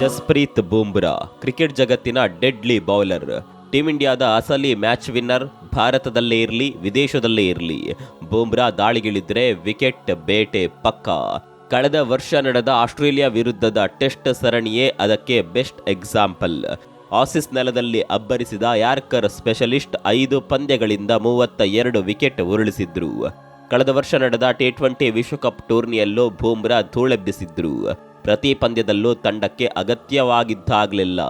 Jasprit Bumrah, cricket ಜಗತ್ತಿನ deadly bowler. Team ಇಂಡಿಯಾದ ಅಸಲಿ ಮ್ಯಾಚ್ ವಿನ್ನರ್, ಭಾರತದಲ್ಲೇ ಇರಲಿ, ವಿದೇಶದಲ್ಲೇ ಇರಲಿ. ಬೂಮ್ರಾ ದಾಳಿಗಿಳಿದ್ರೆ ವಿಕೆಟ್ ಬೇಟೆ ಪಕ್ಕ. ಕಳೆದ ವರ್ಷ ನಡೆದ ಆಸ್ಟ್ರೇಲಿಯಾ ವಿರುದ್ಧದ ಟೆಸ್ಟ್ ಸರಣಿಯೇ ಅದಕ್ಕೆ ಬೆಸ್ಟ್ ಎಕ್ಸಾಂಪಲ್. ಆಸಿಸ್ ನೆಲದಲ್ಲಿ ಅಬ್ಬರಿಸಿದ ಯಾರ್ಕರ್ ಸ್ಪೆಷಲಿಸ್ಟ್ ಐದು ಪಂದ್ಯಗಳಿಂದ ಮೂವತ್ತ ಎರಡು ವಿಕೆಟ್ ಉರುಳಿಸಿದ್ರು. ಕಳೆದ ವರ್ಷ ನಡೆದ ಟಿ ಟ್ವೆಂಟಿ ವಿಶ್ವಕಪ್ ಟೂರ್ನಿಯಲ್ಲೂ ಬೂಮ್ರಾ ಧೂಳೆಬ್ಬಿಸಿದ್ರು. ಪ್ರತಿ ಪಂದ್ಯದಲ್ಲೂ ತಂಡಕ್ಕೆ ಅಗತ್ಯವಾಗಿದ್ದಾಗಲಿಲ್ಲ.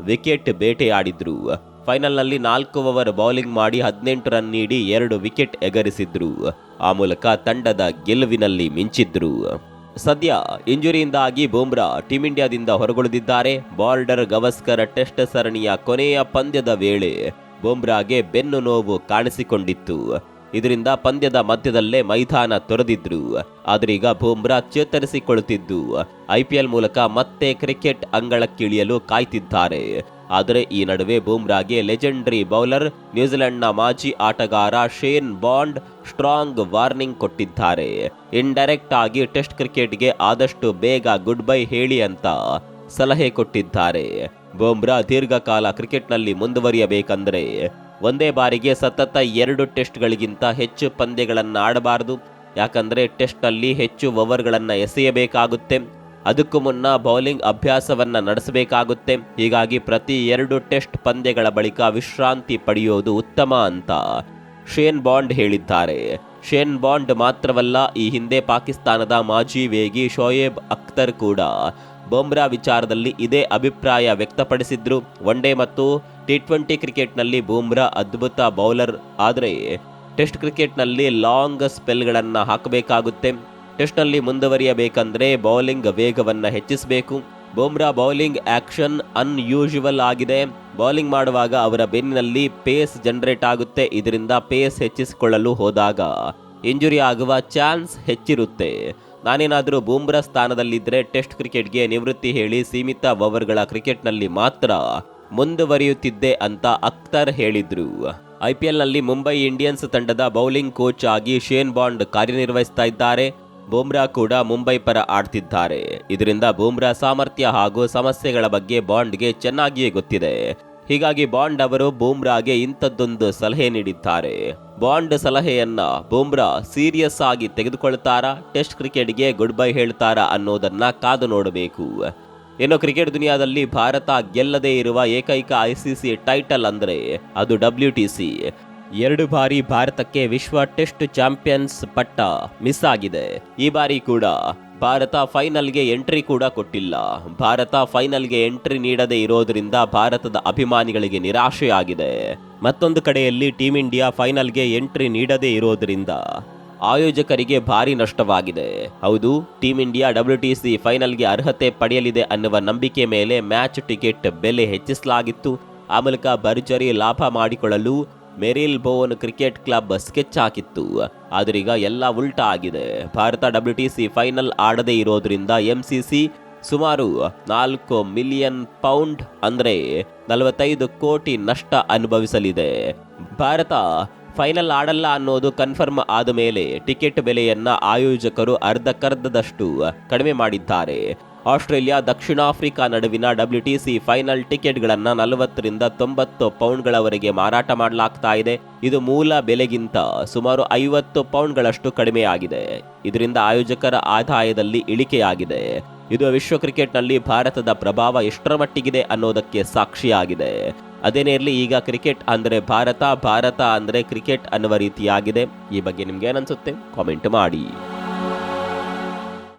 ವಿಕೆಟ್ ಬೇಟೆಯಾಡಿದ್ರು. ಫೈನಲ್ನಲ್ಲಿ ನಾಲ್ಕು ಓವರ್ ಬೌಲಿಂಗ್ ಮಾಡಿ ಹದಿನೆಂಟು ರನ್ ನೀಡಿ ಎರಡು ವಿಕೆಟ್ ಎಗರಿಸಿದ್ರು. ಆ ಮೂಲಕ ತಂಡದ ಗೆಲುವಿನಲ್ಲಿ ಮಿಂಚಿದ್ರು. ಸದ್ಯ ಇಂಜುರಿಯಿಂದಾಗಿ ಬೂಮ್ರಾ ಟೀಂ ಇಂಡಿಯಾದಿಂದ ಹೊರಗುಳಿದಿದ್ದಾರೆ. ಬಾರ್ಡರ್ ಗವಸ್ಕರ್ ಟೆಸ್ಟ್ ಸರಣಿಯ ಕೊನೆಯ ಪಂದ್ಯದ ವೇಳೆ ಬೂಮ್ರಾಗೆ ಬೆನ್ನು ನೋವು ಕಾಣಿಸಿಕೊಂಡಿತ್ತು. ಇದರಿಂದ ಪಂದ್ಯದ ಮಧ್ಯದಲ್ಲೇ ಮೈದಾನ ತೊರೆದಿದ್ರು. ಆದರೀಗ ಬೂಮ್ರಾ ಚೇತರಿಸಿಕೊಳ್ಳುತ್ತಿದ್ದು. ಐಪಿಎಲ್ ಮೂಲಕ ಮತ್ತೆ ಕ್ರಿಕೆಟ್ ಅಂಗಳಕ್ಕಿಳಿಯಲು ಕಾಯ್ತಿದ್ದಾರೆ. ಆದರೆ ಈ ನಡುವೆ ಬೂಮ್ರಾಗೆ ಲೆಜೆಂಡರಿ ಬೌಲರ್, ನ್ಯೂಜಿಲೆಂಡ್ನ ಮಾಜಿ ಆಟಗಾರ ಶೇನ್ ಬಾಂಡ್ ಸ್ಟ್ರಾಂಗ್ ವಾರ್ನಿಂಗ್ ಕೊಟ್ಟಿದ್ದಾರೆ. ಇಂಡೈರೆಕ್ಟ್ ಆಗಿ ಟೆಸ್ಟ್ ಕ್ರಿಕೆಟ್ಗೆ ಆದಷ್ಟು ಬೇಗ ಗುಡ್ ಬೈ ಹೇಳಿ ಅಂತ ಸಲಹೆ ಕೊಟ್ಟಿದ್ದಾರೆ. ಬೂಮ್ರಾ ದೀರ್ಘಕಾಲ ಕ್ರಿಕೆಟ್ನಲ್ಲಿ ಮುಂದುವರಿಯಬೇಕಂದ್ರೆ ಒಂದೇ ಬಾರಿಗೆ ಸತತ ಎರಡು ಟೆಸ್ಟ್ಗಳಿಗಿಂತ ಹೆಚ್ಚು ಪಂದ್ಯಗಳನ್ನು ಆಡಬಾರದು ಯಾಕಂದರೆ ಟೆಸ್ಟ್ನಲ್ಲಿ ಹೆಚ್ಚು ಓವರ್ಗಳನ್ನು ಎಸೆಯಬೇಕಾಗುತ್ತೆ. ಅದಕ್ಕೂ ಮುನ್ನ ಬೌಲಿಂಗ್ ಅಭ್ಯಾಸವನ್ನು ನಡೆಸಬೇಕಾಗುತ್ತೆ. ಹೀಗಾಗಿ ಪ್ರತಿ ಎರಡು ಟೆಸ್ಟ್ ಪಂದ್ಯಗಳ ಬಳಿಕ ವಿಶ್ರಾಂತಿ ಪಡೆಯೋದು ಉತ್ತಮ ಅಂತ ಶೇನ್ ಬಾಂಡ್ ಹೇಳಿದ್ದಾರೆ. ಶೇನ್ ಬಾಂಡ್ ಮಾತ್ರವಲ್ಲ, ಈ ಹಿಂದೆ ಪಾಕಿಸ್ತಾನದ ಮಾಜಿ ವೇಗಿ ಶೋಯೇಬ್ ಅಖ್ತರ್ ಕೂಡ ಬೊಮ್ರಾ ವಿಚಾರದಲ್ಲಿ ಇದೇ ಅಭಿಪ್ರಾಯ ವ್ಯಕ್ತಪಡಿಸಿದ್ರು. ಒನ್ ಡೇ ಮತ್ತು ಟಿ ಟ್ವೆಂಟಿ ಕ್ರಿಕೆಟ್ನಲ್ಲಿ ಬೂಮ್ರಾ ಅದ್ಭುತ ಬೌಲರ್. ಆದರೆ ಟೆಸ್ಟ್ ಕ್ರಿಕೆಟ್ನಲ್ಲಿ ಲಾಂಗ್ ಸ್ಪೆಲ್ಗಳನ್ನು ಹಾಕಬೇಕಾಗುತ್ತೆ. ಟೆಸ್ಟ್ನಲ್ಲಿ ಮುಂದುವರಿಯಬೇಕಂದ್ರೆ ಬೌಲಿಂಗ್ ವೇಗವನ್ನು ಹೆಚ್ಚಿಸಬೇಕು. ಬೂಮ್ರಾ ಬೌಲಿಂಗ್ ಆಕ್ಷನ್ ಅನ್ಯೂಶುವಲ್ ಆಗಿದೆ. ಬೌಲಿಂಗ್ ಮಾಡುವಾಗ ಅವರ ಬೆನ್ನಿನಲ್ಲಿ ಪೇಸ್ ಜನರೇಟ್ ಆಗುತ್ತೆ. ಇದರಿಂದ ಪೇಸ್ ಹೆಚ್ಚಿಸಿಕೊಳ್ಳಲು ಹೋದಾಗ ಇಂಜುರಿ ಆಗುವ ಚಾನ್ಸ್ ಹೆಚ್ಚಿರುತ್ತೆ. ನಾನೇನಾದರೂ ಬೂಮ್ರಾ ಸ್ಥಾನದಲ್ಲಿದ್ದರೆ ಟೆಸ್ಟ್ ಕ್ರಿಕೆಟ್ಗೆ ನಿವೃತ್ತಿ ಹೇಳಿ ಸೀಮಿತ ಓವರ್ಗಳ ಕ್ರಿಕೆಟ್ನಲ್ಲಿ ಮಾತ್ರ ಮುಂದುವರಿಯುತ್ತಿದ್ದೆ ಅಂತ ಅಖ್ತರ್ ಹೇಳಿದ್ರು. ಐಪಿಎಲ್ನಲ್ಲಿ ಮುಂಬೈ ಇಂಡಿಯನ್ಸ್ ತಂಡದ ಬೌಲಿಂಗ್ ಕೋಚ್ ಆಗಿ ಶೇನ್ ಬಾಂಡ್ ಕಾರ್ಯನಿರ್ವಹಿಸ್ತಾ ಇದ್ದಾರೆ. ಬೂಮ್ರಾ ಕೂಡ ಮುಂಬೈ ಪರ ಆಡ್ತಿದ್ದಾರೆ. ಇದರಿಂದ ಬೂಮ್ರಾ ಸಾಮರ್ಥ್ಯ ಹಾಗೂ ಸಮಸ್ಯೆಗಳ ಬಗ್ಗೆ ಬಾಂಡ್ಗೆ ಚೆನ್ನಾಗಿಯೇ ಗೊತ್ತಿದೆ. ಹೀಗಾಗಿ ಬಾಂಡ್ ಅವರು ಬೂಮ್ರಾಗೆ ಇಂಥದ್ದೊಂದು ಸಲಹೆ ನೀಡಿದ್ದಾರೆ. ಬಾಂಡ್ ಸಲಹೆಯನ್ನ ಬೂಮ್ರಾ ಸೀರಿಯಸ್ ಆಗಿ ತೆಗೆದುಕೊಳ್ತಾರಾ? ಟೆಸ್ಟ್ ಕ್ರಿಕೆಟ್ಗೆ ಗುಡ್ ಬೈ ಹೇಳ್ತಾರಾ ಅನ್ನೋದನ್ನ ಕಾದು ನೋಡಬೇಕು. ಇನ್ನು ಕ್ರಿಕೆಟ್ ದುನಿಯಾದಲ್ಲಿ ಭಾರತ ಗೆಲ್ಲದೇ ಇರುವ ಏಕೈಕ ಐಸಿಸಿ ಟೈಟಲ್ ಅಂದ್ರೆ ಅದು ಡಬ್ಲ್ಯೂ ಟಿ ಸಿ. ಎರಡು ಬಾರಿ ಭಾರತಕ್ಕೆ ವಿಶ್ವ ಟೆಸ್ಟ್ ಚಾಂಪಿಯನ್ಸ್ ಪಟ್ಟ ಮಿಸ್ ಆಗಿದೆ. ಈ ಬಾರಿ ಕೂಡ ಭಾರತ ಫೈನಲ್ಗೆ ಎಂಟ್ರಿ ಕೂಡ ಕೊಟ್ಟಿಲ್ಲ. ಭಾರತ ಫೈನಲ್ಗೆ ಎಂಟ್ರಿ ನೀಡದೇ ಇರೋದ್ರಿಂದ ಭಾರತದ ಅಭಿಮಾನಿಗಳಿಗೆ ನಿರಾಶೆಯಾಗಿದೆ. ಮತ್ತೊಂದು ಕಡೆಯಲ್ಲಿ ಟೀಂ ಇಂಡಿಯಾ ಫೈನಲ್ಗೆ ಎಂಟ್ರಿ ನೀಡದೇ ಇರೋದ್ರಿಂದ ಆಯೋಜಕರಿಗೆ ಭಾರಿ ನಷ್ಟವಾಗಿದೆ. ಹೌದು, team India W T C ಫೈನಲ್ಗೆ ಅರ್ಹತೆ ಪಡೆಯಲಿದೆ ಅನ್ನುವ ನಂಬಿಕೆ ಮೇಲೆ ಮ್ಯಾಚ್ ಟಿಕೆಟ್ ಬೆಲೆ ಹೆಚ್ಚಿಸಲಾಗಿತ್ತು. ಆ ಮೂಲಕ ಭರ್ಜರಿ ಲಾಭ ಮಾಡಿಕೊಳ್ಳಲು Marylebone cricket club sketch ಹಾಕಿತ್ತು. ಆದರೀಗ ಎಲ್ಲ ಉಲ್ಟಾ ಆಗಿದೆ. Bharat W T C final ಆಡದೇ ಇರೋದ್ರಿಂದ ಸಿ ಸುಮಾರು ನಾಲ್ಕು ಮಿಲಿಯನ್ ಪೌಂಡ್ ಅಂದ್ರೆ ನಲವತ್ತೈದು ಕೋಟಿ ನಷ್ಟ ಅನುಭವಿಸಲಿದೆ. ಭಾರತ ಫೈನಲ್ ಆಡಲ್ಲ ಅನ್ನೋದು ಕನ್ಫರ್ಮ್ ಆದ ಮೇಲೆ ಟಿಕೆಟ್ ಬೆಲೆಯನ್ನ ಆಯೋಜಕರು ಅರ್ಧಕ್ಕರ್ಧದಷ್ಟು ಕಡಿಮೆ ಮಾಡಿದ್ದಾರೆ. ಆಸ್ಟ್ರೇಲಿಯಾ, ದಕ್ಷಿಣ ಆಫ್ರಿಕಾ ನಡುವಿನ ಡಬ್ಲ್ಯೂ ಟಿ ಸಿ ಫೈನಲ್ ಟಿಕೆಟ್ಗಳನ್ನು ನಲವತ್ತರಿಂದ ತೊಂಬತ್ತು ಪೌಂಡ್ಗಳವರೆಗೆ ಮಾರಾಟ ಮಾಡಲಾಗ್ತಾ ಇದೆ. ಇದು ಮೂಲ ಬೆಲೆಗಿಂತ ಸುಮಾರು ಐವತ್ತು ಪೌಂಡ್ಗಳಷ್ಟು ಕಡಿಮೆಯಾಗಿದೆ. ಇದರಿಂದ ಆಯೋಜಕರ ಆದಾಯದಲ್ಲಿ ಇಳಿಕೆಯಾಗಿದೆ. ಇದು ವಿಶ್ವ ಕ್ರಿಕೆಟ್ನಲ್ಲಿ ಭಾರತದ ಪ್ರಭಾವ ಎಷ್ಟರ ಮಟ್ಟಿಗಿದೆ ಅನ್ನೋದಕ್ಕೆ ಸಾಕ್ಷಿಯಾಗಿದೆ. ಅದೇನೇ ಇರಲಿ ಈಗ ಕ್ರಿಕೆಟ್ ಅಂದರೆ ಭಾರತ ಭಾರತ ಅಂದರೆ ಕ್ರಿಕೆಟ್ ಅನ್ನುವ ರೀತಿಯಾಗಿದೆ. ಈ ಬಗ್ಗೆ ನಿಮ್ಗೆ ಏನನ್ಸುತ್ತೆ? ಕಾಮೆಂಟ್ ಮಾಡಿ.